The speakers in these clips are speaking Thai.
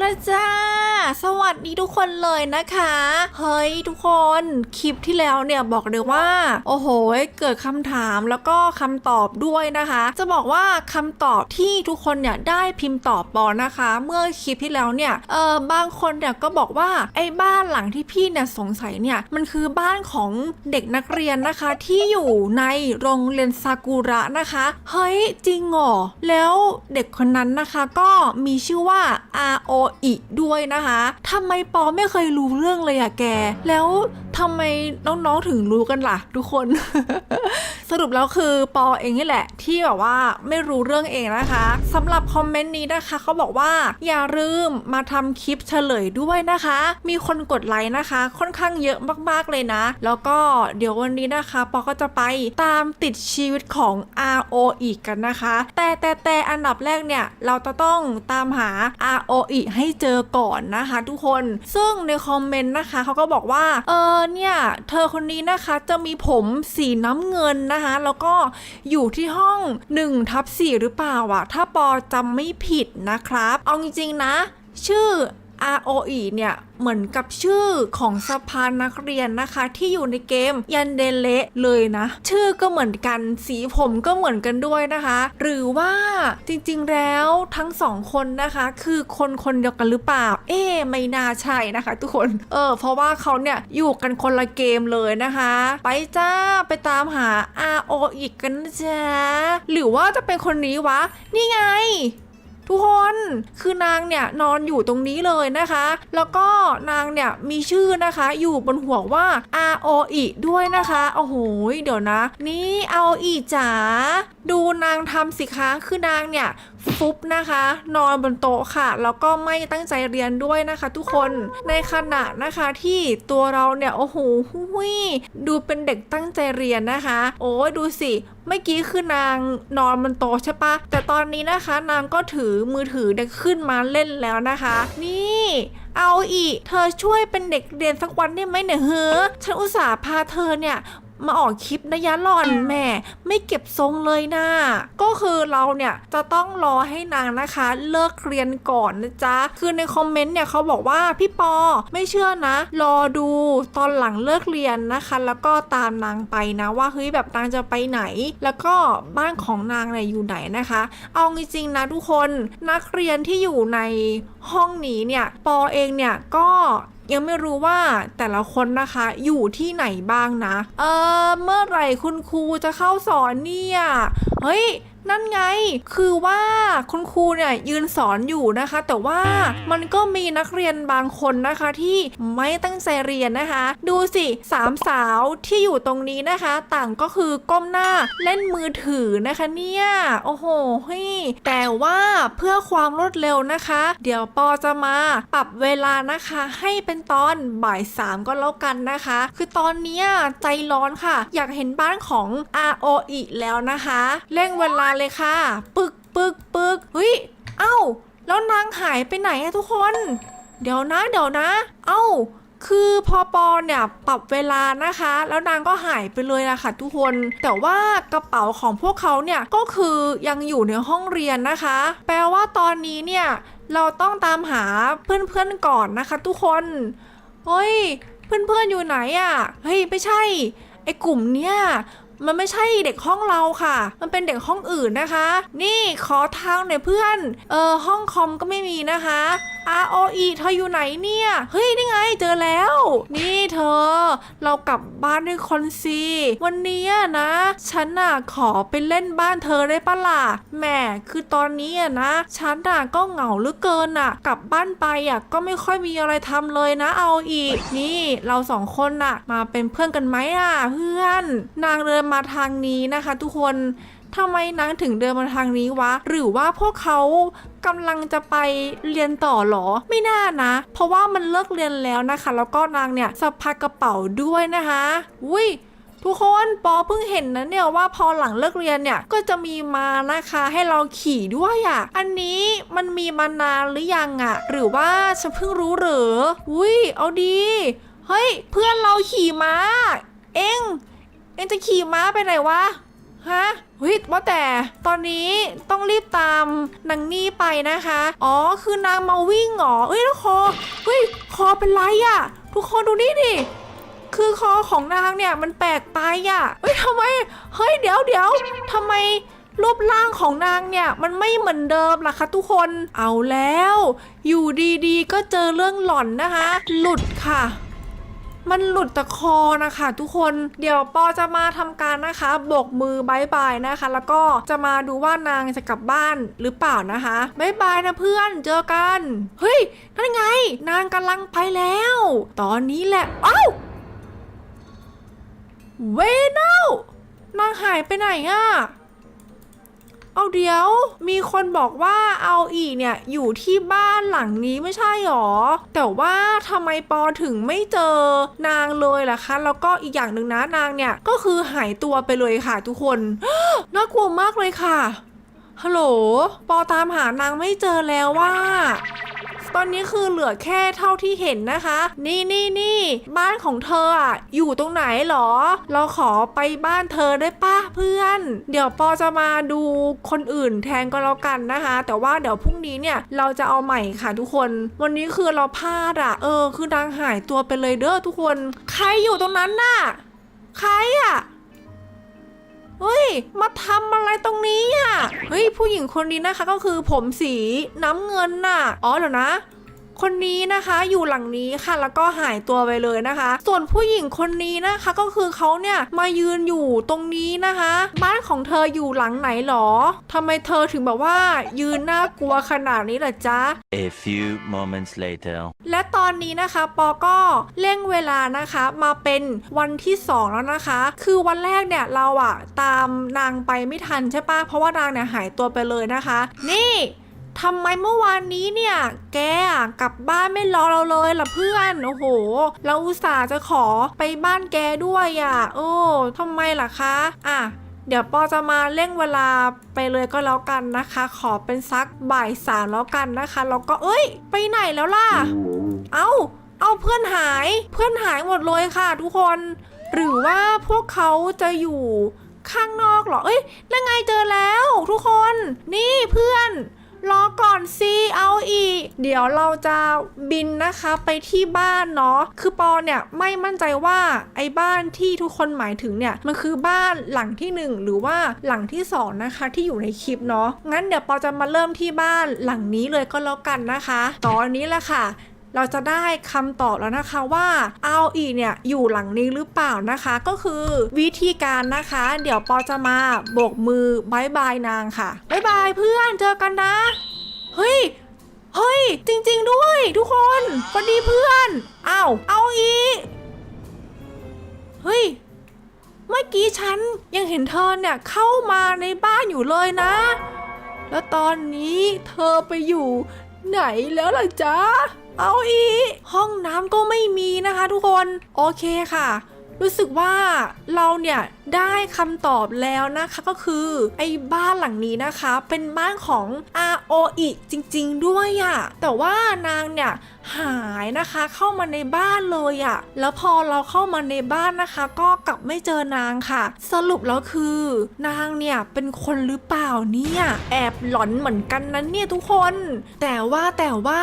แล้วจ้า สวัสดีทุกคนเลยนะคะ เฮ้ยทุกคนคลิปที่แล้วเนี่ยบอกเลยว่า โอ้โห เกิดคำถามแล้วก็คำตอบด้วยนะคะ จะบอกว่าคำตอบที่ทุกคนเนี่ยได้พิมพ์ตอบปอนะคะ เมื่อคลิปที่แล้วเนี่ยเออบางคนเนี่ยก็บอกว่าไอ้บ้านหลังที่พี่เนี่ยสงสัยเนี่ยมันคือบ้านของเด็กนักเรียนนะคะ ที่อยู่ในโรงเรียนซากุระนะคะ เฮ้ยจริงเหรอแล้วเด็กคนนั้นนะคะก็มีชื่อว่าอาโออิด้วยนะคะทำไมปอไม่เคยรู้เรื่องเลยอะแก แล้วทำไมน้องๆถึงรู้กันล่ะ ทุกคน สรุปแล้วคือปอเองนี่แหละ ที่แบบว่าไม่รู้เรื่องเองนะคะสำหรับคอมเมนต์นี้นะคะเขาบอกว่าอย่าลืมมาทำคลิปเฉลยด้วยนะคะ มีคนกดไลค์นะคะ ค่อนข้างเยอะมากๆเลยนะ แล้วก็เดี๋ยววันนี้นะคะปอก็จะไปตามติดชีวิตของ RO อีกกันนะคะ แต่แต่แต่อันดับแรกเนี่ย เราจะต้องตามหา RO อีกให้เจอก่อนนะคะ ทุกคนซึ่งในคอมเมนต์นะคะเขาก็บอกว่าเออเนี่ยเธอคนนี้นะคะจะมีผมสีน้ำเงินนะคะแล้วก็อยู่ที่ห้อง1ทับ4หรือเปล่าอะถ้าปอจำไม่ผิดนะครับ เอาจริงๆนะ ชื่อ ROE เนี่ยเหมือนกับชื่อของสภานักเรียนนะคะ ที่อยู่ในเกมยันเดเลเลยนะ ชื่อก็เหมือนกันสีผมก็เหมือนกันด้วยนะคะ หรือว่าจริงๆแล้วทั้งสองคนนะคะ คือคนคนเดียวกันหรือเปล่า เอ๊ไม่น่าใช่นะคะ ทุกคนเออเพราะว่าเขาเนี่ยอยู่กันคนละเกมเลยนะคะ ไปจ้าไปตามหา RO อีกกันนะจ๊ะหรือว่าจะเป็นคนนี้วะ นี่ไง ทุกคนคือนางเนี่ยนอนอยู่ตรงนี้เลยนะคะ แล้วก็นางเนี่ยมีชื่อนะคะอยู่บนหัวว่า R O E ด้วยนะคะโอ้โหเดี๋ยวนะ นี่เอาอีจ๋าดูนางทำสิคะคือนางเนี่ย ฟุบนะคะ นอนบนโต๊ะค่ะ แล้วก็ไม่ตั้งใจเรียนด้วยนะคะ ทุกคนในขณะนะคะที่ตัวเราเนี่ยโอ้โหหุยดูเป็นเด็กตั้งใจเรียนนะคะ โอ้ดูสิเมื่อกี้คือนางนอนบนโต๊ะใช่ปะแต่ตอนนี้นะคะ นางก็ถือมือถือเด็กขึ้นมาเล่นแล้วนะคะ นี่เอาอีก เธอช่วยเป็นเด็กเรียนสักวันได้ไหมเนี่ยเฮ้อฉันอุตส่าห์พาเธอเนี่ย มาออกคลิปนะยะหล่อนแหม่ไม่เก็บทรงเลยนะก็คือเราเนี่ยจะต้องรอให้นางนะคะ เลิกเรียนก่อนนะจ๊ะคือในคอมเมนต์เนี่ยเขาบอกว่าพี่ปอไม่เชื่อนะ รอดูตอนหลังเลิกเรียนนะคะ แล้วก็ตามนางไปนะว่าเฮ้ยแบบนางจะไปไหน แล้วก็บ้านของนางเนี่ยอยู่ไหนนะคะ เอาจริงๆนะทุกคนนักเรียนที่อยู่ในห้องนี้เนี่ยปอเองเนี่ยก็ ยังไม่รู้ว่าแต่ละคนนะคะอยู่ที่ไหนบ้างนะ เออเมื่อไหร่คุณครูจะเข้าสอนเนี่ย เฮ้ย นั่นไง คือว่าคุณครูเนี่ยยืนสอนอยู่นะคะ แต่ว่ามันก็มีนักเรียนบางคนนะคะที่ไม่ตั้งใจเรียนนะคะ ดูสิสามสาวที่อยู่ตรงนี้นะคะ ต่างก็คือก้มหน้าเล่นมือถือนะคะเนี่ยโอ้โหเฮ้ยแต่ว่าเพื่อความรวดเร็วนะคะ เดี๋ยวปอจะมาปรับเวลานะคะ ให้เป็นตอนบ่ายสามก็แล้วกันนะคะ คือตอนเนี้ยใจร้อนค่ะ อยากเห็นบ้านของ RO อีกแล้วนะคะเร่งเวลาเลยค่ะ ปึกปึกปึกเฮ้ย เอ้า แล้วนางหายไปไหนอะทุกคน เดี๋ยวนะ เดี๋ยวนะ เอ้า คือพอปอเนี่ยปรับเวลานะคะ แล้วนางก็หายไปเลยละค่ะทุกคน แต่ว่ากระเป๋าของพวกเขาเนี่ยก็คือยังอยู่ในห้องเรียนนะคะ แปลว่าตอนนี้เนี่ยเราต้องตามหาเพื่อนๆก่อนนะคะ ทุกคนเฮ้ย เพื่อนๆอยู่ไหนอะเฮ้ยไม่ใช่ไอ้กลุ่มเนี่ย มันไม่ใช่เด็กห้องเราค่ะ มันเป็นเด็กห้องอื่นนะคะ นี่ขอทางหน่อยเพื่อน เออห้องคอมก็ไม่มีนะคะ R O E เธออยู่ไหนเนี่ย เฮ้ยนี่ไงเจอแล้ว นี่เธอ เรากลับบ้านด้วยคนสิวันนี้นะ ฉันน่ะขอไปเล่นบ้านเธอได้ปะล่ะแหมคือตอนนี้นะฉันน่ะก็เหงาเหลือเกินน่ะ กลับบ้านไปอะก็ไม่ค่อยมีอะไรทำเลยนะเอาอีก นี่เราสองคนน่ะ มาเป็นเพื่อนกันไหมอะเพื่อน นางเดินมาทางนี้นะคะ ทุกคนทำไมนางถึงเดินมาทางนี้วะ หรือว่าพวกเขากำลังจะไปเรียนต่อหรอ ไม่น่านะ เพราะว่ามันเลิกเรียนแล้วนะคะ แล้วก็นางเนี่ยสะพายกระเป๋าด้วยนะคะอุ้ยทุกคนปอเพิ่งเห็นนะเนี่ยว่าพอหลังเลิกเรียนเนี่ยก็จะมีมานะคะให้เราขี่ด้วยอะ่ะ อันนี้มันมีมานานหรือยังอะ่ะ หรือว่าฉันเพิ่งรู้เหรอ อุ้ยเอาดี เฮ้ย เพื่อนเราขี่ม้าเอ็ง อ็งจะขี่ม้าไปไหนวะฮะเฮ้ยว่าแต่ตอนนี้ต้องรีบตามนางนี่ไปนะคะ อ๋อ คือนางมาวิ่งเหรอเอ้ยแล้วคอเฮ้ยคอเป็นไรอะ่ะ ทุกคนดูนี่ดิคือคอของนางเนี่ยมันแปลกไปอะ่ะเฮ้ยทำไม เฮ้ยเดี๋ยวเดี๋ยวทำไมรูปร่างของนางเนี่ยมันไม่เหมือนเดิมล่ะคะทุกคน เอาแล้ว อยู่ดีๆก็เจอเรื่องหล่อนนะคะ หลุดค่ะ มันหลุดตะคอนะคะ ทุกคนเดี๋ยวปอจะมาทำการนะคะโบกมือบายบายนะคะ แล้วก็จะมาดูว่านางจะกลับบ้านหรือเปล่านะคะบายบายนะเพื่อนเจอกันเฮ้ยนั่นไง นางกำลังไปแล้ว ตอนนี้แหละเอ้าเวนลนางหายไปไหนอะ เอาเดี๋ยว มีคนบอกว่าเอาอีเนี่ยอยู่ที่บ้านหลังนี้ไม่ใช่หรอ แต่ว่าทำไมปอถึงไม่เจอนางเลยล่ะคะ แล้วก็อีกอย่างหนึ่งนะนางเนี่ยก็คือหายตัวไปเลยค่ะทุกคน น่ากลัวมากเลยค่ะ ฮัลโหล ปอตามหานางไม่เจอแล้วว่า ตอนนี้คือเหลือแค่เท่าที่เห็นนะคะ นี่นี่นี่บ้านของเธออะอยู่ตรงไหนหรอ เราขอไปบ้านเธอได้ป้ะเพื่อน เดี๋ยวปอจะมาดูคนอื่นแทนก็แล้วกันนะคะ แต่ว่าเดี๋ยวพรุ่งนี้เนี่ยเราจะเอาใหม่ค่ะทุกคน วันนี้คือเราพลาดอะเออ คือนางหายตัวไปเลยเด้อทุกคน ใครอยู่ตรงนั้นน่ะ ใครอะ เฮ้ย มาทำอะไรตรงนี้อะ เฮ้ย ผู้หญิงคนนี้นะคะก็คือผมสีน้ำเงินน่ะ อ๋อเดี๋ยวนะ คนนี้นะคะอยู่หลังนี้ค่ะ แล้วก็หายตัวไปเลยนะคะ ส่วนผู้หญิงคนนี้นะคะก็คือเขาเนี่ยมายืนอยู่ตรงนี้นะคะ บ้านของเธออยู่หลังไหนหรอทำไมเธอถึงแบบว่า ยืนน่ากลัวขนาดนี้ล่ะจ๊ะ A few moments later. และตอนนี้นะคะ ปอก็เร่งเวลานะคะมาเป็นวันที่ 2 แล้วนะคะ คือวันแรกเนี่ยเราอะตามนางไปไม่ทันใช่ปะเพราะว่านางเนี่ยหายตัวไปเลยนะคะ นี่ ทำไมเมื่อวานนี้เนี่ย แกอะกลับบ้านไม่รอเราเลยล่ะเพื่อนโอ้โห เราอุตส่าห์จะขอไปบ้านแกด้วยอะโอ้ทำไมล่ะคะ อะเดี๋ยวปอจะมาเร่งเวลาไปเลยก็แล้วกันนะคะ ขอเป็นซักบ่ายสามแล้วกันนะคะแล้วก็เอ้ย ไปไหนแล้วล่ะ เอาเอาเพื่อนหาย เพื่อนหายหมดเลยค่ะ ทุกคน หรือว่าพวกเขาจะอยู่ข้างนอกเหรอ เอ้ยนั่นไงเจอแล้ว ทุกคน นี่เพื่อน รอก่อนสิเอาอีก เดี๋ยวเราจะบินนะคะไปที่บ้านเนาะคือปอเนี่ยไม่มั่นใจว่าไอ้บ้านที่ทุกคนหมายถึงเนี่ยมันคือบ้านหลังที่หนึ่งหรือว่าหลังที่สองนะคะที่อยู่ในคลิปเนาะงั้นเดี๋ยวปอจะมาเริ่มที่บ้านหลังนี้เลยก็แล้วกันนะคะ ตอนนี้แหละค่ะ เราจะได้คำตอบแล้วนะคะว่าเอาอีเนี่ยอยู่หลังนี้หรือเปล่านะคะ ก็คือวิธีการนะคะ เดี๋ยวปอจะมาโบกมือบายบายนางค่ะบายบายเพื่อนเจอกันนะ เฮ้ยเฮ้ย จริง ๆ ด้วย ทุกคนสวัสดีเพื่อนอ้าวเอาอีเฮ้ยเมื่อกี้ฉันยังเห็นเธอเนี่ยเข้ามาในบ้านอยู่เลยนะ แล้วตอนนี้เธอไปอยู่ไหนแล้วล่ะจ๊ะเอาอีห้องน้ำก็ไม่มีนะคะทุกคน โอเคค่ะ รู้สึกว่าเราเนี่ย ได้คำตอบแล้วนะคะก็คือไอ้บ้านหลังนี้นะคะ เป็นบ้านของ ROE จริง ๆ ด้วยอะ่ะแต่ว่านางเนี่ยหายนะคะเข้ามาในบ้านเลยอะ่ะแล้วพอเราเข้ามาในบ้านนะคะ ก็กลับไม่เจอนางค่ะ สรุปแล้วคือ นางเนี่ยเป็นคนหรือเปล่าเนี่ยแอบหลอนเหมือนกันนะเนี่ยทุกคน แต่ว่าแต่ว่า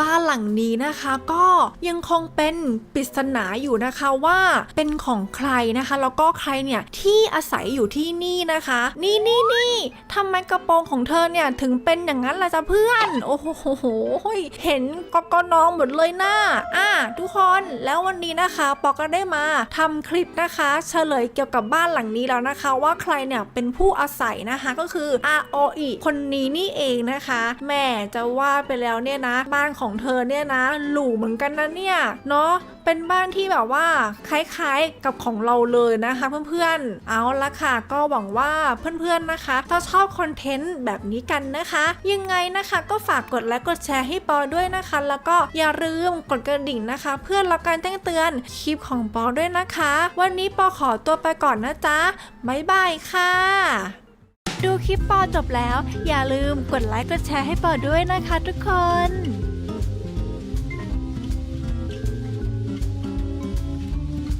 บ้านหลังนี้นะคะก็ยังคงเป็นปริศนาอยู่นะคะว่าเป็นของใครนะคะ แล้วก็ใครเนี่ยที่อาศัยอยู่ที่นี่นะคะ นี่นี่นี่ทำไมกระโปรงของเธอเนี่ยถึงเป็นอย่างนั้นล่ะจ๊ะเพื่อน โอ้โหเห็นกกน้องหมดเลยนะอะทุกคนแล้ววันนี้นะคะ ปอก็ได้มาทำคลิปนะคะ เฉลยเกี่ยวกับบ้านหลังนี้แล้วนะคะ ว่าใครเนี่ยเป็นผู้อาศัยนะคะก็คือ ROE คนนี้นี่เองนะคะแม่จะว่าไปแล้วเนี่ยนะ บ้านของเธอเนี่ยนะหรูเหมือนกันนะเนี่ยเนาะ เป็นบ้านที่แบบว่าคล้ายๆกับของเราเลยนะคะ เพื่อนๆ เอาละค่ะ ก็หวังว่าเพื่อนๆนะคะ ถ้าชอบคอนเทนต์แบบนี้กันนะคะ ยังไงนะคะก็ฝากกดไลค์กดแชร์ให้ปอด้วยนะคะ แล้วก็อย่าลืมกดกระดิ่งนะคะ เพื่อรับการแจ้งเตือนคลิปของปอด้วยนะคะ วันนี้ปอขอตัวไปก่อนนะจ๊ะบ๊ายบายค่ะดูคลิปปอจบแล้ว อย่าลืมกดไลค์กดแชร์ให้ปอด้วยนะคะทุกคน